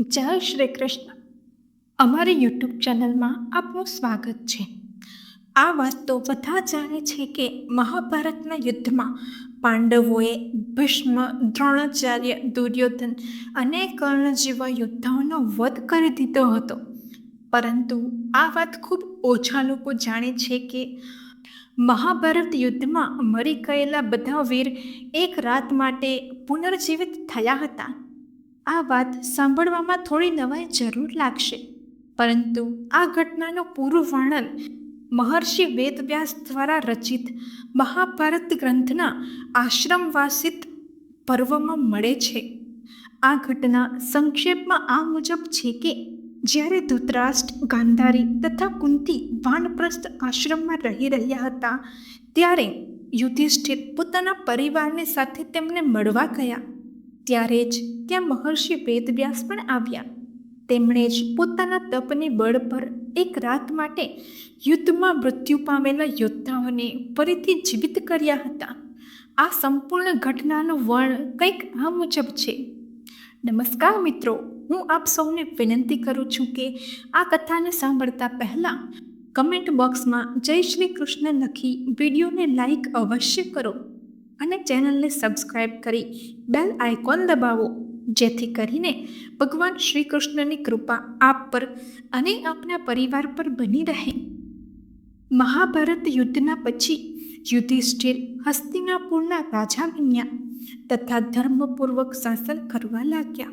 જય શ્રી કૃષ્ણ. અમારી યુટ્યુબ ચેનલમાં આપનું સ્વાગત છે. આ વાત તો બધા જાણે છે કે મહાભારતના યુદ્ધમાં પાંડવોએ ભીષ્મ, દ્રોણાચાર્ય, દુર્યોધન અને કર્ણ જેવા યોદ્ધાઓનો વધ કરી દીધો હતો. પરંતુ આ વાત ખૂબ ઓછા લોકો જાણે છે કે મહાભારત યુદ્ધમાં મરી ગયેલા બધા વીર એક રાત માટે પુનર્જીવિત થયા હતા. આ વાત સાંભળવામાં થોડી નવાઈ જરૂર લાગશે. પરંતુ આ ઘટનાનું પૂરું વર્ણન મહર્ષિ વેદવ્યાસ દ્વારા રચિત મહાભારત ગ્રંથના આશ્રમવાસિત પર્વમાં મળે છે. આ ઘટના સંક્ષેપમાં આ મુજબ છે કે, જ્યારે ધૃતરાષ્ટ્ર, ગાંધારી તથા કુંતી વાનપ્રસ્થ આશ્રમમાં રહી રહ્યા હતા, ત્યારે યુધિષ્ઠિર પોતાના પરિવારને સાથે તેમને મળવા ગયા. ત્યારે જ ત્યાં મહર્ષિ વેદવ્યાસ પણ આવ્યા. તેમણે જ પોતાના તપને બળ પર એક રાત માટે યુદ્ધમાં મૃત્યુ પામેલા યોદ્ધાઓને ફરીથી જીવિત કર્યા હતા. આ સંપૂર્ણ ઘટનાનું વર્ણ કંઈક આ મુજબ છે. નમસ્કાર મિત્રો, હું આપ સૌને વિનંતી કરું છું કે આ કથાને સાંભળતા પહેલાં કમેન્ટ બોક્સમાં જય શ્રી કૃષ્ણ લખી વિડીયોને લાઈક અવશ્ય કરો. અને ચેનલને સબસ્ક્રાઈબ કરી બેલ આઇકોન દબાવો, જેથી કરીને ભગવાન શ્રી કૃષ્ણની કૃપા આપ પર અને આપના પરિવાર પર બની રહે. મહાભારત યુદ્ધના પછી યુધિષ્ઠિર હસ્તિનાપુરના રાજા બન્યા તથા ધર્મપૂર્વક શાસન કરવા લાગ્યા.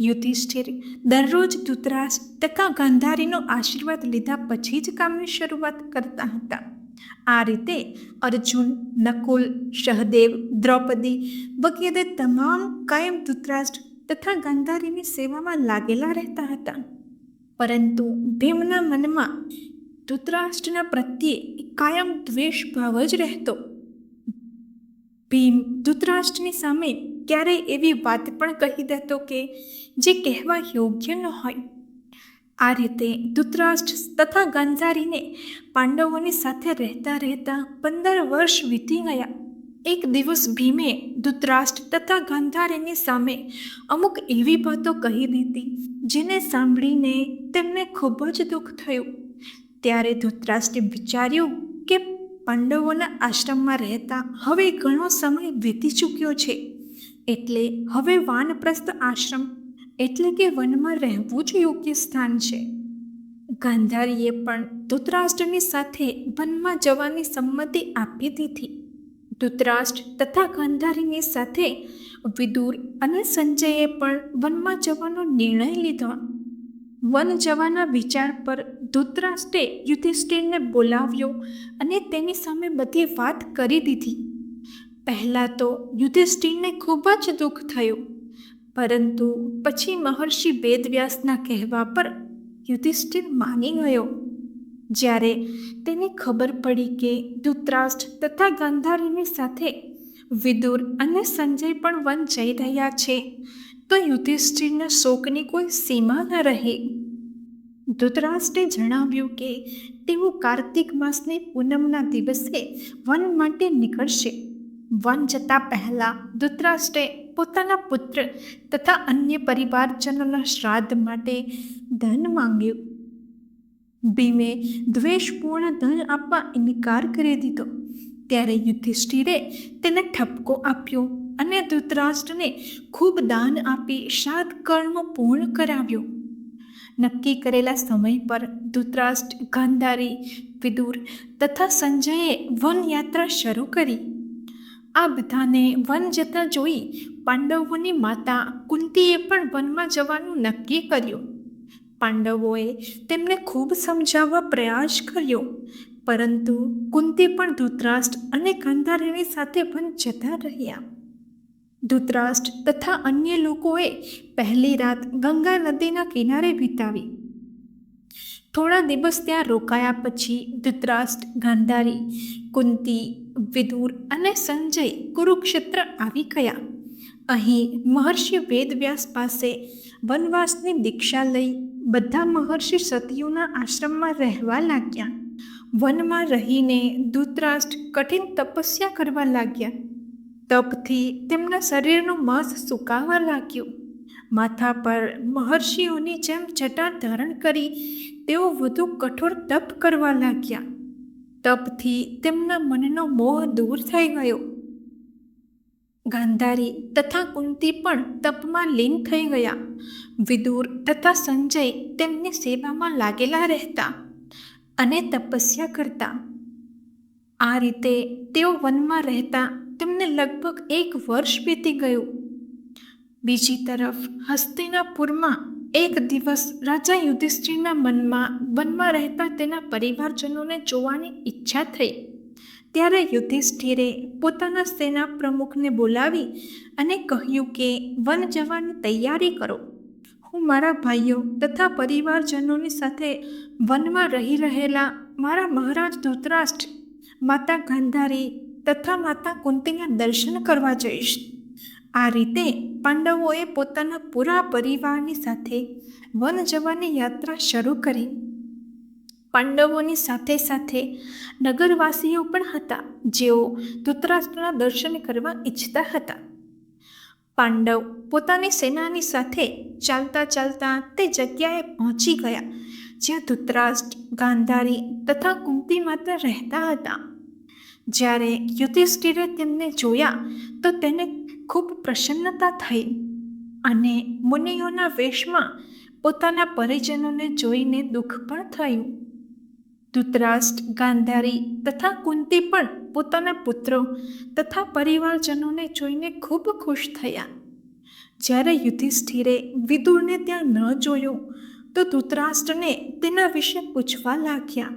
યુધિષ્ઠિર દરરોજ ધૂતરાજ તથા ગાંધારીનો આશીર્વાદ લીધા પછી જ કામની શરૂઆત કરતા હતા. આ રીતે અર્જુન, નકુલ, સહદેવ, દ્રૌપદી વગેરે તમામ કાયમ ધૃતરાષ્ટ્ર તથા ગાંધારીની સેવામાં લાગેલા રહેતા હતા. પરંતુ ભીમના મનમાં ધૃતરાષ્ટ્રના પ્રત્યે કાયમ દ્વેષ ભાવ જ રહેતો. ભીમ ધૃતરાષ્ટ્રની સામે ક્યારેય એવી વાત પણ કહી દેતો કે જે કહેવા યોગ્ય ન હોય. આ રીતે ધૃતરાષ્ટ્ર તથા ગાંધારીને પાંડવોની સાથે રહેતા રહેતા પંદર વર્ષ વીતી ગયા. એક દિવસ ભીમે ધૃતરાષ્ટ્ર તથા ગાંધારીની સામે અમુક એવી વાતો કહી દીધી, જેને સાંભળીને તેમને ખૂબ જ દુઃખ થયું. ત્યારે ધૃતરાષ્ટ્રે વિચાર્યું કે પાંડવોના આશ્રમમાં રહેતા હવે ઘણો સમય વીતી ચૂક્યો છે. એટલે હવે વાનપ્રસ્થ આશ્રમ એટલે કે વનમાં રહેવું જ યોગ્ય સ્થાન છે. ગાંધારીએ પણ ધૃતરાષ્ટ્રની સાથે વનમાં જવાની સંમતિ આપી દીધી. ધૃતરાષ્ટ્ર તથા ગાંધારીની સાથે વિદુર અને સંજયે પણ વનમાં જવાનો નિર્ણય લીધો. વન જવાના વિચાર પર ધૃતરાષ્ટ્રે યુધિષ્ઠિરને બોલાવ્યો અને તેની સામે બધી વાત કરી દીધી. પહેલાં તો યુધિષ્ઠિરને ખૂબ જ દુઃખ થયું. પરંતુ પછી મહર્ષિ વેદવ્યાસના કહેવા પર યુધિષ્ઠિર માની ગયો. જ્યારે તેને ખબર પડી કે ધૃતરાષ્ટ્ર તથા ગાંધારીની સાથે વિદુર અને સંજય પણ વન જઈ રહ્યા છે, તો યુધિષ્ઠિરના શોકની કોઈ સીમા ન રહે. ધૃતરાષ્ટ્રે જણાવ્યું કે તેઓ કાર્તિક માસની પૂનમના દિવસે વન માટે નીકળશે. વન જતા પહેલાં ધૃતરાષ્ટ્રે પોતાના પુત્ર તથા અન્ય પરિવારજનોના શ્રાદ્ધ માટે ધન માંગ્યું. ભીમે દ્વેષપૂર્ણ ધન આપવા ઇનકાર કરી દીધો. ત્યારે યુધિષ્ઠિરે તેને ઠપકો આપ્યો અને ધૃતરાષ્ટ્રને ખૂબ દાન આપી સાત કર્મ પૂર્ણ કરાવ્યો. નક્કી કરેલા સમય પર ધૃતરાષ્ટ્ર, ગાંધારી, વિદુર તથા સંજયે વનયાત્રા શરૂ કરી. આ બધાને વન જતા જોઈ પાંડવોની માતા કુંતીએ પણ વનમાં જવાનું નક્કી કર્યું. પાંડવોએ તેમને ખૂબ સમજાવવા પ્રયાસ કર્યો, પરંતુ કુંતી પણ ધૃતરાષ્ટ્ર અને ગાંધારીની સાથે વન જતા રહ્યા. ધૂતરાષ્ટ્ર તથા અન્ય લોકોએ પહેલી રાત ગંગા નદીના કિનારે વિતાવી થોડા દિવસ ત્યાં રોકાયા પછી ધૃતરાષ્ટ્ર, ગાંધારી, કુંતી, વિદુર અને સંજય કુરુક્ષેત્ર આવી ગયા. અહીં મહર્ષિ વેદવ્યાસ પાસે વનવાસની દીક્ષા લઈ બધા મહર્ષિ સતીઓના આશ્રમમાં રહેવા લાગ્યા. વનમાં રહીને ધૃતરાષ્ટ્ર કઠિન તપસ્યા કરવા લાગ્યા. તપથી તેમના શરીરનું માંસ સુકાવા લાગ્યું. માથા પર મહર્ષિઓની જેમ જટા ધારણ કરી તેઓ વધુ કઠોર તપ કરવા લાગ્યા. તપથી તેમના મનનો મોહ દૂર થઈ ગયો. ગાંધારી તથા કુંતી પણ તપમાં લીન થઈ ગયા. વિદુર તથા સંજય તેમની સેવામાં લાગેલા રહેતા અને તપસ્યા કરતા. આ રીતે તેઓ વનમાં રહેતા તેમને લગભગ એક વર્ષ વીતી ગયું. બીજી તરફ હસ્તિનાપુરમાં એક દિવસ રાજા યુધિષ્ઠિરના મનમાં, વનમાં રહેતા તેના પરિવારજનોને જોવાની ઈચ્છા થઈ. ત્યારે યુધિષ્ઠિરે પોતાના સેના પ્રમુખને બોલાવી અને કહ્યું કે, વન જવાની તૈયારી કરો. હું મારા ભાઈઓ તથા પરિવારજનોની સાથે વનમાં રહી રહેલા મારા મહારાજ ધૃતરાષ્ટ્ર, માતા ગાંધારી તથા માતા કુંતીના દર્શન કરવા જઈશ. આ રીતે પાંડવોએ પોતાના પૂરા પરિવારની સાથે વન જવાની યાત્રા શરૂ કરી. પાંડવોની સાથે સાથે નગરવાસીઓ પણ હતા, જેઓ ધૃતરાષ્ટ્રના દર્શન કરવા ઈચ્છતા હતા. પાંડવ પોતાની સેનાની સાથે ચાલતા ચાલતા તે જગ્યાએ પહોંચી ગયા, જ્યાં ધૃતરાષ્ટ્ર, ગાંધારી તથા કુંતી માતા રહેતા હતા. જ્યારે યુધિષ્ઠિરે તેમને જોયા, તો તેને ખૂબ પ્રસન્નતા થઈ અને મુનિઓના વેશમાં પોતાના પરિજનોને જોઈને દુઃખ પણ થયું. ધૃતરાષ્ટ્ર, ગાંધારી તથા કુંતી પણ પોતાના પુત્રો તથા પરિવારજનોને જોઈને ખૂબ ખુશ થયા. જ્યારે યુધિષ્ઠિરે વિદુરને ત્યાં ન જોયો, તો ધૃતરાષ્ટ્રને તેના વિશે પૂછવા લાગ્યા.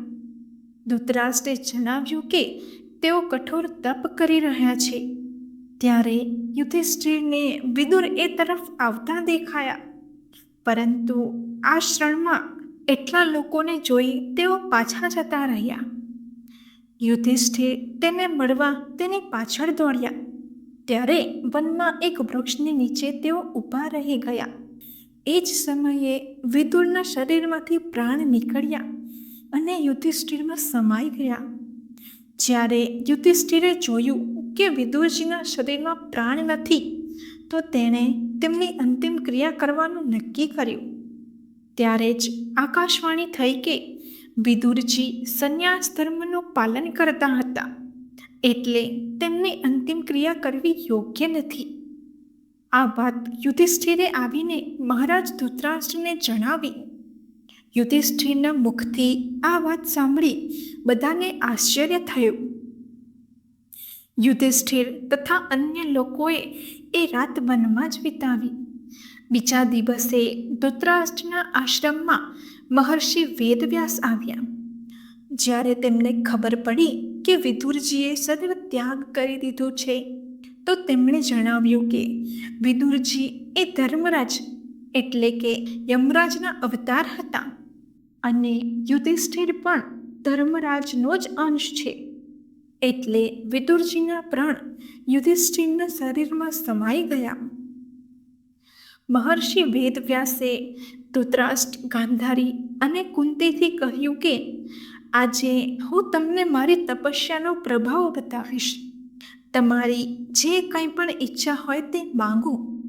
ધૃતરાષ્ટ્રે જણાવ્યું કે તેઓ કઠોર તપ કરી રહ્યા છે. ત્યારે યુધિષ્ઠિરને વિદુર એ તરફ આવતા દેખાયા. પરંતુ આ ક્ષણમાં એટલા લોકોને જોઈ તેઓ પાછા જતા રહ્યા. યુધિષ્ઠિર તેને મળવા તેની પાછળ દોડ્યા. ત્યારે વનમાં એક વૃક્ષની નીચે તેઓ ઊભા રહી ગયા. એ જ સમયે વિદુરના શરીરમાંથી પ્રાણ નીકળ્યા અને યુધિષ્ઠિરમાં સમાઈ ગયા. જ્યારે યુધિષ્ઠિરે જોયું કે વિદુરજીના શરીરમાં પ્રાણ નથી, તો તેણે તેમની અંતિમ ક્રિયા કરવાનું નક્કી કર્યું. ત્યારે જ આકાશવાણી થઈ કે વિદુરજી સંન્યાસ ધર્મનું પાલન કરતા હતા, એટલે તેમની અંતિમ ક્રિયા કરવી યોગ્ય નથી. આ વાત યુધિષ્ઠિરે આવીને મહારાજ ધૃતરાષ્ટ્રને જણાવી. યુધિષ્ઠિરના મુખથી આ વાત સાંભળી બધાને આશ્ચર્ય થયું. યુધિષ્ઠિર તથા અન્ય લોકોએ એ રાત વનમાં જ વિતાવી. બીજા દિવસે ધૃતરાષ્ટ્રના આશ્રમમાં મહર્ષિ વેદવ્યાસ આવ્યા. જ્યારે તેમને ખબર પડી કે વિદુરજીએ સદૈવ ત્યાગ કરી દીધો છે, તો તેમણે જણાવ્યું કે વિદુરજી એ ધર્મરાજ એટલે કે યમરાજના અવતાર હતા અને યુધિષ્ઠિર પણ ધર્મરાજનો જ અંશ છે. એટલે વિદુરજીના પ્રાણ યુધિષ્ઠિરના શરીરમાં સમાઈ ગયા. મહર્ષિ વેદવ્યાસે ધૃતરાષ્ટ્ર, ગાંધારી અને કુંતીથી કહ્યું કે, આજે હું તમને મારી તપસ્યાનો પ્રભાવ બતાવીશ. તમારી જે કંઈ પણ ઈચ્છા હોય તે માંગો.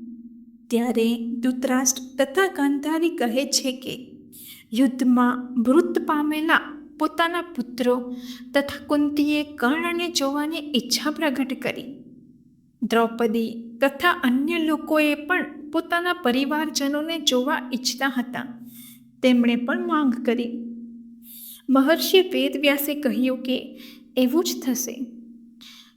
ત્યારે ધૃતરાષ્ટ્ર તથા ગાંધારી કહે છે કે, યુદ્ધમાં મૃત પામેલા પોતાના પુત્રો તથા કુંતીએ કર્ણને જોવાની ઈચ્છા પ્રગટ કરી. દ્રૌપદી તથા અન્ય લોકોએ પણ પોતાના પરિવારજનોને જોવા ઈચ્છતા હતા. તેમણે પણ માંગ કરી. મહર્ષિ વેદવ્યાસે કહ્યું કે, એવું જ થશે.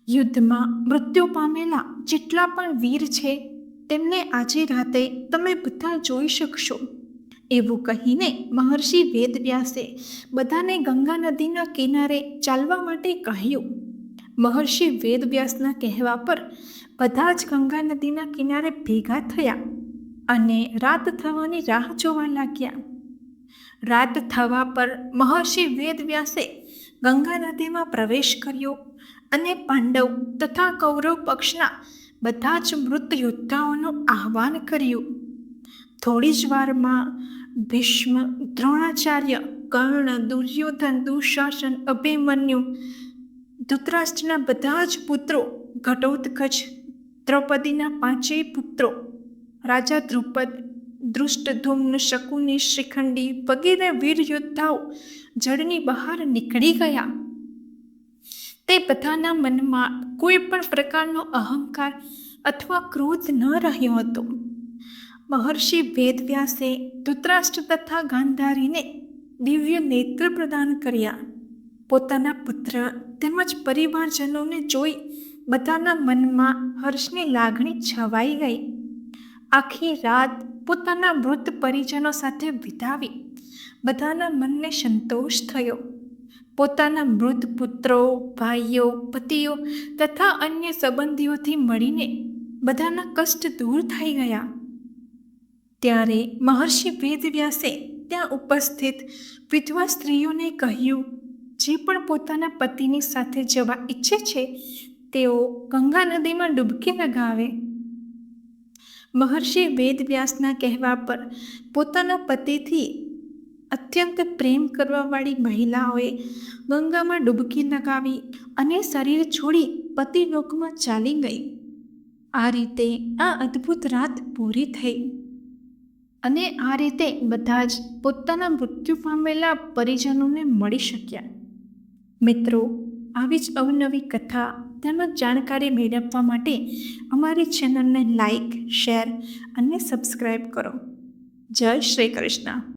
યુદ્ધમાં મૃત્યુ પામેલા જેટલા પણ વીર છે, તેમને આજે રાતે તમે બધા જોઈ શકશો. એવું કહીને મહર્ષિ વેદવ્યાસે બધાને ગંગા નદીના કિનારે ચાલવા માટે કહ્યું. મહર્ષિ વેદવ્યાસના કહેવા પર બધા જ ગંગા નદીના કિનારે ભેગા થયા અને રાત થવાની રાહ જોવા લાગ્યા. રાત થવા પર મહર્ષિ વેદવ્યાસે ગંગા નદીમાં પ્રવેશ કર્યો અને પાંડવ તથા કૌરવ પક્ષના બધા જ મૃત યોદ્ધાઓનું આહ્વાન કર્યું. થોડી જ વારમાં ભીષ્મ, દ્રોણાચાર્ય, કર્ણ, દુર્યોધન, દુશાસન, અભિમન્યુ, ધૃતરાષ્ટ્રના બધા જ પુત્રો, ઘટોત્કચ, દ્રૌપદીના પાંચેય પુત્રો, રાજા ધ્રુપદ દૃષ્ટધૂમ્ન શકુની શ્રીખંડી વગેરે વીર યોદ્ધાઓ જળની બહાર નીકળી ગયા. તે બધાના મનમાં કોઈ પણ પ્રકારનો અહંકાર અથવા ક્રોધ ન રહ્યો હતો. મહર્ષિ વેદવ્યાસે ધૃતરાષ્ટ્ર તથા ગાંધારીને દિવ્ય નેત્ર પ્રદાન કર્યા. પોતાના પુત્ર તેમજ પરિવારજનોને જોઈ બધાના મનમાં હર્ષની લાગણી છવાઈ ગઈ. આખી રાત પોતાના વૃદ્ધ પરિજનો સાથે વિતાવી બધાના મનને સંતોષ થયો. પોતાના મૃત પુત્રો, ભાઈઓ, પતિઓ તથા અન્ય સંબંધીઓથી મળીને બધાના કષ્ટ દૂર થઈ ગયા. ત્યારે મહર્ષિ વેદવ્યાસે ત્યાં ઉપસ્થિત વિધવા સ્ત્રીઓને કહ્યું, જે પણ પોતાના પતિની સાથે જવા ઈચ્છે છે, તેઓ ગંગા નદીમાં ડૂબકી લગાવે. મહર્ષિ વેદવ્યાસના કહેવા પર પોતાના પતિથી અત્યંત પ્રેમ કરવાવાળી મહિલાઓએ ગંગામાં ડૂબકી લગાવી અને શરીર છોડી પતિલોકમાં ચાલી ગઈ. આ રીતે આ અદ્ભુત રાત પૂરી થઈ. અને આ રીતે બધા જ પોતાના મૃત્યુ પામેલા પરિજનોને મળી શક્યા. મિત્રો, આવી જ અવનવી કથા તેમજ જાણકારી મેળવવા માટે અમારી ચેનલને લાઇક શેર અને સબસ્ક્રાઈબ કરો. જય શ્રી કૃષ્ણ.